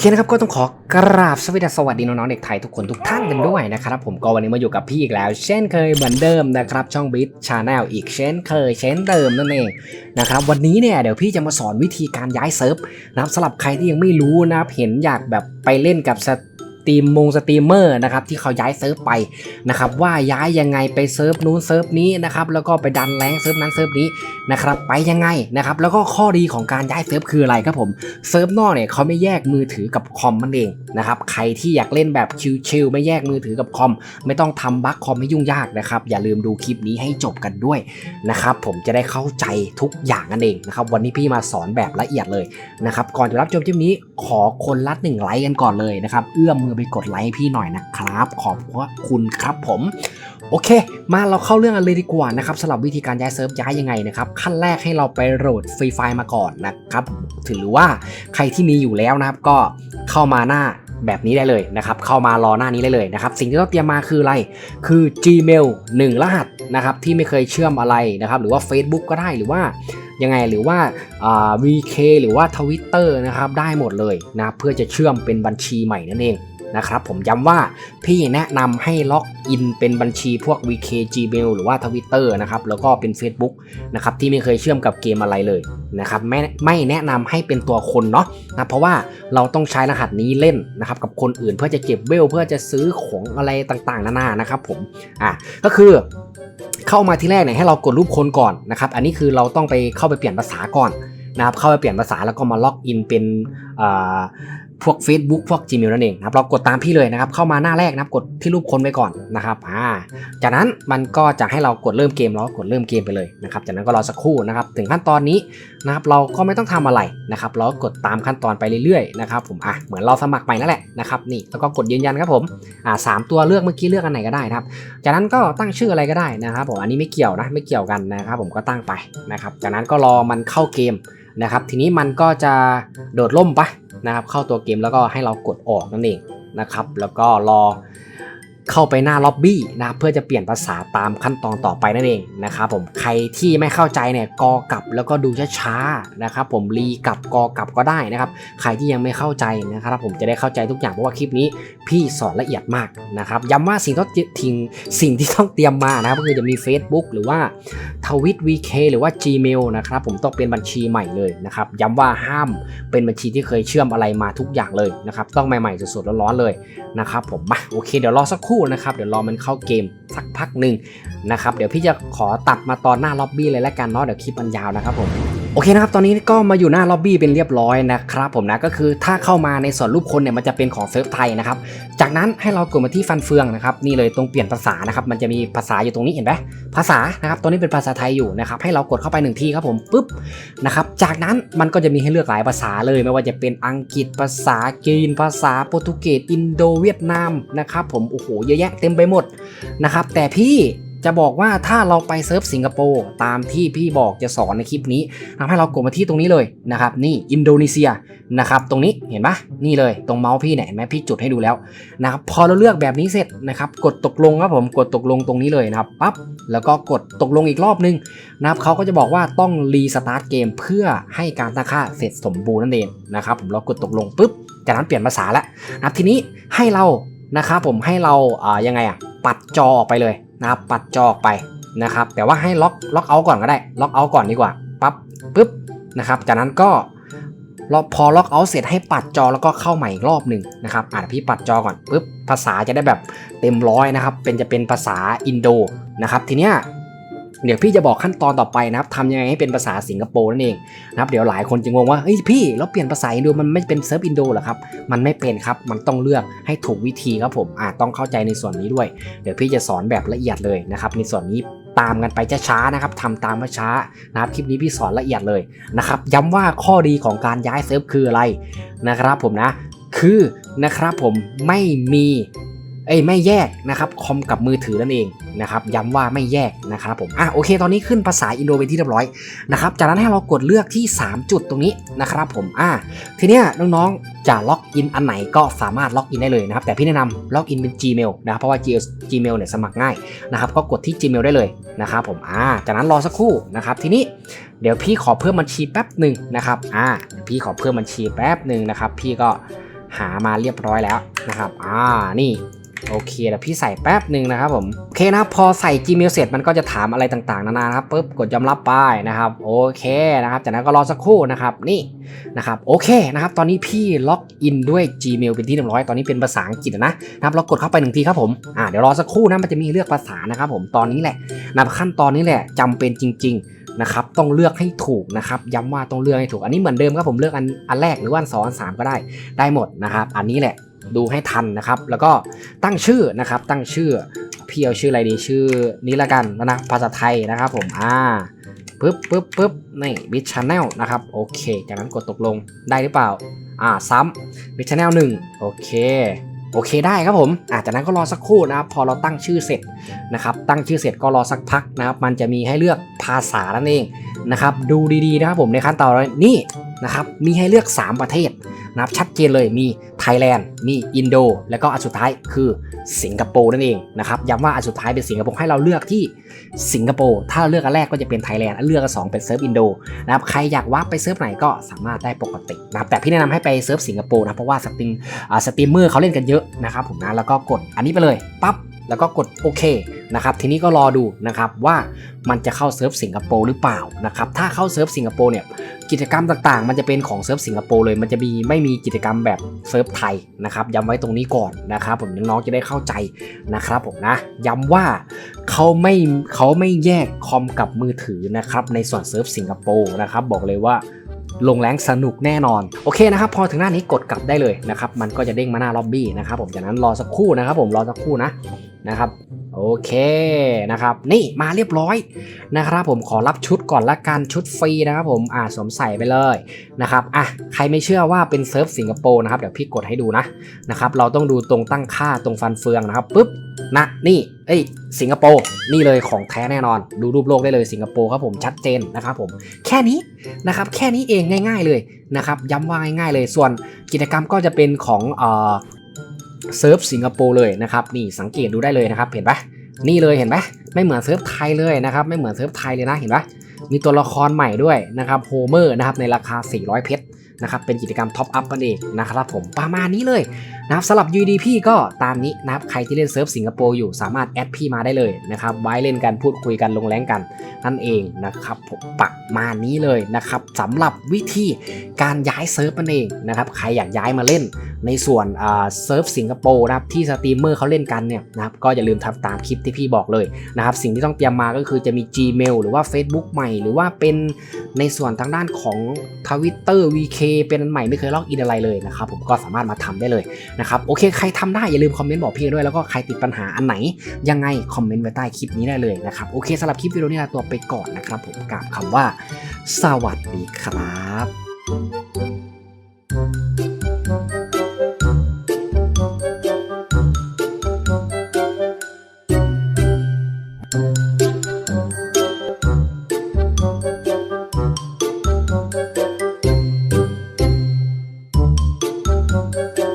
เคนะครับก็ต้องขอกราบสวัสดีสวัสดีน้องๆเด็กไทยทุกคนทุกท่านกันด้วยนะครับผมก็วันนี้มาอยู่กับพี่อีกแล้ว เช่นเคยเหมือนเดิมนะครับช่องบิทชาแนลอีกเช่นเคยเช่นเดิมนั่นเองนะครับวันนี้เนี่ยเดี๋ยวพี่จะมาสอนวิธีการย้ายเซิร์ฟนะครับสำหรับใครที่ยังไม่รู้นะเห็นอยากแบบไปเล่นกับส ตรีมมงสตรีมเมอร์นะครับที่เขาย้ายเซิร์ฟไปนะครับว่าย้ายยังไงไปเซิร์ฟนู้นเซิร์ฟนี้นะครับแล้วก็ไปดันแรงเซิร์ฟนั้นเซิร์ฟนี้นะครับไปยังไงนะครับแล้วก็ข้อดีของการย้ายเซิร์ฟคืออะไรครับผมเซิร์ฟนอกเนี่ยเขาไม่แยกมือถือกับคอมมันเองนะครับใครที่อยากเล่นแบบชิลๆไม่แยกมือถือกับคอม ไม่ต้องทำบั๊กคอมให้ยุ่งยากนะครับอย่าลืมดูคลิปนี้ให้จบกันด้วยนะครับผมจะได้เข้าใจทุกอย่างนั่นเองนะครับวันนี้พี่มาสอนแบบละเอียดเลยนะครับก่อนจะรับชมคลิปนี้ขอคนละหนึ่งไลค์กันก่อนเลยนะครับเอื้อมมือไปกดไลค์พี่หน่อยนะครับ ขอบคุณครับผมโอเค มาเราเข้าเรื่องกันเลยดีกว่านะครับสำหรับวิธีการย้ายเซิร์ฟย้ายยังไงนะครับขั้นแรกให้เราไปโหลดฟรีไฟล์มาก่อนนะครับถือว่าใครที่มีอยู่แล้วนะครับก็เข้ามาหน้า แบบนี้ได้เลยนะครับ เข้ามารอหน้านี้ได้เลยนะครับ สิ่งที่ต้องเตรียมมาคืออะไร คือ Gmail 1 รหัสนะครับที่ไม่เคยเชื่อมอะไรนะครับ หรือว่า Facebook ก็ได้หรือว่ายังไงหรือว่าอ่า VK หรือว่า Twitter นะครับได้หมดเลยนะเพื่อจะเชื่อมเป็นบัญชีใหม่นั่นเอง นะครับผมย้ำว่าพี่แนะนำให้ล็อกอินเป็นบัญชีพวก VK Gmail หรือว่า Twitter นะครับแล้วก็เป็น Facebook นะครับที่ไม่เคยเชื่อมกับเกมอะไรเลยนะครับไม่ไม่แนะนำให้เป็นตัวคนเนาะนะเพราะว่าเราต้องใช้รหัสนี้เล่นนะครับกับคนอื่นเพื่อจะเก็บเวลเพื่อจะซื้อของอะไรต่างๆนานานะครับผมอะก็คือเข้ามาที่แรกเนี่ยให้เรากดรูปคนก่อนนะครับอันนี้คือเราต้องไปเข้าไปเปลี่ยนภาษาก่อนนะครับเข้าไปเปลี่ยนภาษาแล้วก็มาล็อกอินเป็น พวก Facebook พวก Gmail นั่นเองนะครับเรากดตามพี่เลยนะครับ เข้ามาหน้าแรกนะครับกดที่รูปคนไว้ก่อนนะครับอ่าจากนั้นมันก็จะให้เรากดเริ่มเกมเราก็กดเริ่มเกมไปเลยนะครับจากนั้นก็รอสักครู่นะครับถึงขั้นตอนนี้นะครับเราก็ไม่ต้องทำอะไรนะครับเราก็กดตามขั้นตอนไปเรื่อยๆนะครับผมอะเหมือนเราสมัครใหม่นั่นแหละนะครับนี่แล้วก็กดยืนยันครับผมอ่าสามตัวเลือกเมื่อกี้เลือกอันไหนก็ได้นะครับ จากนั้นก็ตั้งชื่ออะไรก็ได้นะครับผมอันนี้ไม่เกี่ยวนะไม่เกี่ยวกันนะครับผมก็ตั้งไปนะครับจากนั้นก็รอมันเข้าเกม นะครับทีนี้มันก็จะโดดล่มไปนะครับเข้าตัวเกมแล้วก็ให้เรากดออกนั่นเองนะครับแล้วก็รอ เข้าไปหน้าล็อบบี้นะเพื่อจะเปลี่ยนภาษาตามขั้นตอนต่อไปนั่นเองนะครับผมใครที่ไม่เข้าใจเนี่ยกอกลับแล้วก็ดูช้าๆนะครับผมรีกลับกอกลับก็ได้นะครับใครที่ยังไม่เข้าใจนะครับผมจะได้เข้าใจทุกอย่างเพราะว่าคลิปนี้พี่สอนละเอียดมากนะครับย้ำว่าสิ่งที่ต้องทิ้งสิ่งที่ต้องเตรียมมานะครับก็คือจะมี Facebook หรือว่าทวิต VK หรือว่า Gmail นะครับผมต้องเป็นบัญชีใหม่เลยนะครับย้ำว่าห้ามเป็นบัญชีที่เคยเชื่อมอะไรมาทุกอย่างเลยนะครับต้องใหม่ๆสดๆร้อนๆเลยนะครับผมมาโอเคเดี๋ยวรอสักครู่นะครับ เดี๋ยวรอมันเข้าเกมสักพักหนึ่งนะครับ เดี๋ยวพี่จะขอตัดมาตอนหน้าล็อบบี้เลยและกันเนาะ เดี๋ยวคลิปมันยาวนะครับผม โอเคนะครับ ตอนนี้ก็มาอยู่หน้าล็อบบี้เป็นเรียบร้อยนะครับผมนะ ก็คือถ้าเข้ามาในส่วนรูปคนเนี่ยมันจะเป็นของเซิร์ฟไทยนะครับ จากนั้นให้เรากดมาที่ฟันเฟืองนะครับ นี่เลยตรงเปลี่ยนภาษานะครับ มันจะมีภาษาอยู่ตรงนี้เห็นไหมภาษานะครับตัวนี้เป็นภาษาไทยอยู่นะครับ ให้เรากดเข้าไปหนึ่งทีครับผมปุ๊บนะครับ จากนั้นมันก็จะมีให้เลือกหลายภาษาเลย ไม่ว่าจะเป็นอังกฤษภาษาจีน ภาษาโปรตุเกส อินโดเวียดนามนะครับ ผม โอ้โห เยอะแยะเต็มไปหมดนะครับ แต่พี่ จะบอกว่าถ้าเราไปเซิร์ฟสิงคโปร์ตามที่พี่บอกจะสอนในคลิปนี้ทำให้เรากดมาที่ตรงนี้เลยนะครับนี่อินโดนีเซียนะครับตรงนี้เห็นปะนี่เลยตรงเมาส์พี่เนี่ยเห็นไหมพี่จุดให้ดูแล้วนะครับพอเราเลือกแบบนี้เสร็จนะครับกดตกลงครับผมกดตกลงตรงนี้เลยนะครับปั๊บแล้วก็กดตกลงอีกรอบนึงนะครับเขาก็จะบอกว่าต้องรีสตาร์ทเกมเพื่อให้การตั้งค่าเสร็จสมบูรณ์นั่นเองนะครับผมเรากดตกลงปุ๊บจากนั้นเปลี่ยนภาษาแล้วนะทีนี้ให้เรานะครับผมให้เราอ่ายังไงอะปัดจอออกไปเลย นะครับปัดจอออกไปนะครับ แต่ว่าให้ล็อกล็อกเอาก่อนก็ได้ ล็อกเอาก่อนดีกว่าปั๊บปึ๊บนะครับ จากนั้นก็พอล็อกเอาเสร็จให้ปัดจอแล้วก็เข้าใหม่อีกรอบหนึ่งนะครับอ่าพี่ปัดจอก่อนปึ๊บภาษาจะได้แบบเต็มร้อยนะครับ เป็นจะเป็นภาษาอินโดนะครับ ทีเนี้ย เดี๋ยวพี่จะบอกขั้นตอนต่อไปนะครับทำยังไงให้เป็นภาษาสิงคโปร์นั่นเองนะครับเดี๋ยวหลายคนจะงงว่าเฮ้ยพี่แล้วเปลี่ยนภาษาอินโดมันไม่เป็นเซิร์ฟอินโดหรอครับมันไม่เป็นครับมันต้องเลือกให้ถูกวิธีครับผมอ่าต้องเข้าใจในส่วนนี้ด้วย เดี๋ยวพี่จะสอนแบบละเอียดเลยนะครับในส่วนนี้ตามกันไปช้าๆนะครับทำตามช้านะครับคลิปนี้พี่สอนละเอียดเลยนะครับย้ำว่าข้อดีของการย้ายเซิร์ฟคืออะไรนะครับผมนะคือนะครับผมไม่มี เอ้ไม่แยกนะครับคอมกับมือถือนั่นเองนะครับย้ำว่าไม่แยกนะครับผมอะโอเค ตอนนี้ขึ้นภาษาอินโดเป็นที่เรียบร้อยนะครับจากนั้นให้เรากดเลือกที่ 3 จุดตรงนี้นะครับผมอะทีเนี้ยน้องๆจะล็อกอินอันไหนก็สามารถล็อกอินได้เลยนะครับแต่พี่แนะนำล็อกอินเป็น Gmail นะครับเพราะว่า Gmail เนี่ยสมัครง่ายนะครับก็กดที่ Gmail ได้เลยนะครับผมอ่าจากนั้นรอสักครู่นะครับทีนี้เดี๋ยวพี่ขอเพิ่มบัญชีแป๊บหนึ่งนะครับอ่าพี่ขอเพิ่มบัญชีแป๊บหนึ่งนะครับพี่ก็หามาเรียบร้อยแล้วนะครับอ่านี่ โอเคเดี๋ยวพี่ใส่แป๊บหนึ่งนะครับผมโอเคนะครับพอใส่ Gmail เสร็จมันก็จะถามอะไรต่างๆนานานะครับปุ๊บกดยอมรับไปนะครับโอเคนะครับจากนั้นก็รอสักครู่นะครับนี่นะครับโอเคนะครับตอนนี้พี่ล็อกอินด้วย Gmail เป็นที่เรียบร้อยตอนนี้เป็นภาษาอังกฤษนะนะครับเรากดเข้าไปหนึ่งทีครับผมอ่าเดี๋ยวรอสักครู่นะมันจะมีเลือกภาษานะครับผมตอนนี้แหละนะขั้นตอนนี้แหละจำเป็นจริง ๆนะครับต้องเลือกให้ถูกนะครับย้ำว่าต้องเลือกให้ถูกอันนี้เหมือนเดิมครับผมเลือกอันอันแรกหรือว่าอันสองอันสามก็ได้ได้หมดนะครับอันนี้แหละ ดูให้ทันนะครับ แล้วก็ตั้งชื่อนะครับ ตั้งชื่อพี่เอาชื่ออะไรดีชื่อนี้ละกันนะภาษาไทยนะครับผมอ่าปึ๊บปึ๊บปึ๊บนี่บิชชาแนลนะครับโอเค จากนั้นกดตกลงได้หรือเปล่า อ่าซ้ำบิชชาแนลหนึ่งโอเคโอเคได้ครับผมอ่าจากนั้นก็รอสักครู่นะครับ พอเราตั้งชื่อเสร็จนะครับ ตั้งชื่อเสร็จก็รอสักพักนะครับ มันจะมีให้เลือกภาษานั่นเองนะครับ ดูดีๆนะครับผมในขั้นตอนนี้ นะครับ มีให้เลือก 3 ประเทศนะครับชัดเจนเลยมีไทยแลนด์ มีอินโด แล้วก็อันสุดท้ายคือสิงคโปร์นั่นเองนะครับย้ำว่าอันสุดท้ายเป็นสิงคโปร์ให้เราเลือกที่สิงคโปร์ถ้าเลือกอันแรกก็จะเป็นไทยแลนด์อันเลือกอันสองเป็นเซิร์ฟอินโดนะครับใครอยากว่าร์ปไปเซิร์ฟไหนก็สามารถได้ปกตินะครับแต่พี่แนะนำให้ไปเซิร์ฟสิงคโปร์นะเพราะว่าสตรีมสตรีมเมอร์เขาเล่นกันเยอะนะครับผมนะแล้วก็กดอันนี้ไปเลยปั๊บแล้วก็กดโอเค นะครับทีนี้ก็รอดูนะครับว่ามันจะเข้าเซิร์ฟสิงคโปร์หรือเปล่านะครับถ้าเข้าเซิร์ฟสิงคโปร์เนี่ยกิจกรรมต่างๆ มันจะเป็นของเซิร์ฟสิงคโปร์เลย มันจะมีไม่มีกิจกรรมแบบเซิร์ฟไทยนะครับย้ำไว้ตรงนี้ก่อนนะครับผมน้องๆจะได้เข้าใจนะครับผมนะย้ำว่าเขาไม่เขาไม่แยกคอมกับมือถือนะครับในส่วนเซิร์ฟสิงคโปร์นะครับบอกเลยว่าลงแรงสนุกแน่นอน โอเคนะครับ พอถึงหน้านี้กดกลับได้เลยนะครับ มันก็จะเด้งมาหน้าล็อบบี้นะครับผมจากนั้นรอสักครู่นะครับผมรอสักครู่นะนะครับ โอเคนะครับ นี่มาเรียบร้อยนะครับ ผมขอรับชุดก่อนละกันชุดฟรีนะครับ ผมอ่าสวมใส่ไปเลยนะครับอะใครไม่เชื่อว่าเป็นเซิร์ฟสิงคโปร์นะครับเดี๋ยวพี่กดให้ดูนะนะครับเราต้องดูตรงตั้งค่าตรงฟันเฟืองนะครับปุ๊บนะนี่เอ้ยสิงคโปร์นี่เลยของแท้แน่นอน ดูรูปโลกได้เลยสิงคโปร์ครับผมชัดเจนนะครับผมแค่นี้นะครับแค่นี้เองง่าย ๆเลยนะครับย้ำว่าง่ายๆเลยส่วนกิจกรรมก็จะเป็นของ เซิร์ฟสิงคโปร์เลยนะครับนี่สังเกตดูได้เลยนะครับ เห็นปะนี่เลยเห็นไหมไม่เหมือนเซิร์ฟไทยเลยนะครับ ไม่เหมือนเซิร์ฟไทยเลยนะเห็นปะมีตัวละครใหม่ด้วยนะครับโฮเมอร์นะครับในราคา 400 เพชรนะครับเป็นกิจกรรมท็อปอัพนั่นเองนะครับผมประมาณนี้เลยนะครับสำหรับ UDP ก็ตามนี้นะครับใครที่เล่นเซิร์ฟสิงคโปร์อยู่สามารถแอดพี่มาได้เลยนะครับไว้เล่นกันพูดคุยกันลงแรงกันนั่นเองนะครับผมประมาณนี้เลยนะครับสำหรับวิธีการย้ายเซิร์ฟนั่นเองนะครับใครอยากย้ายมาเล่น ในส่วนเซิร์ฟสิงคโปร์นะครับที่สตรีมเมอร์เขาเล่นกันเนี่ยนะครับก็อย่าลืมทำตามคลิปที่พี่บอกเลยนะครับสิ่งที่ต้องเตรียมมาก็คือจะมี Gmail หรือว่า Facebook ใหม่ หรือว่าเป็นในส่วนทางด้านของ Twitter VK เป็นอันใหม่ไม่เคยล็อกอินอะไรเลยนะครับผมก็สามารถมาทำได้เลยนะครับโอเคใครทำได้อย่าลืมคอมเมนต์บอกพี่ด้วยแล้วก็ใครติดปัญหาอันไหน ยังไงคอมเมนต์ไว้ใต้คลิปนี้ได้เลยนะครับโอเคสำหรับคลิปวิดีโอนี้ลาตัวไปก่อนนะครับผมกราบคำว่า สวัสดีครับ